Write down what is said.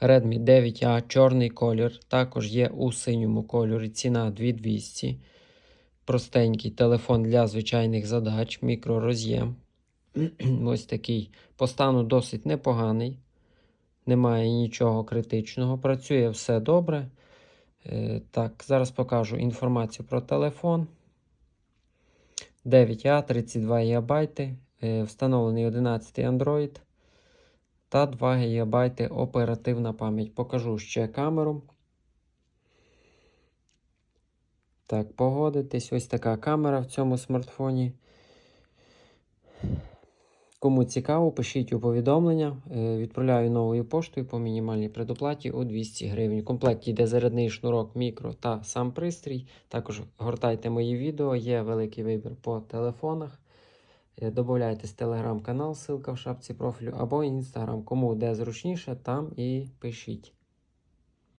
Redmi 9A чорний колір. Також є у синьому кольорі. Ціна 2200. Простенький телефон для звичайних задач, мікророз'єм. Ось такий. По стану досить непоганий. Немає нічого критичного. Працює все добре. Е, Так, зараз покажу інформацію про телефон. 9А, 32 ГБ, встановлений 11 Android та 2 ГБ оперативна пам'ять. Покажу ще камеру. Так, погодитись. Ось така камера в цьому смартфоні. Кому цікаво, пишіть у повідомлення. Е, Відправляю новою поштою по мінімальній предоплаті у 200 гривень. В комплекті йде зарядний шнурок, мікро та сам пристрій. Також гортайте мої відео, є великий вибір по телефонах. Е, Добавляйтесь в телеграм-канал, ссылка в шапці профілю або інстаграм. Кому де зручніше, там і пишіть.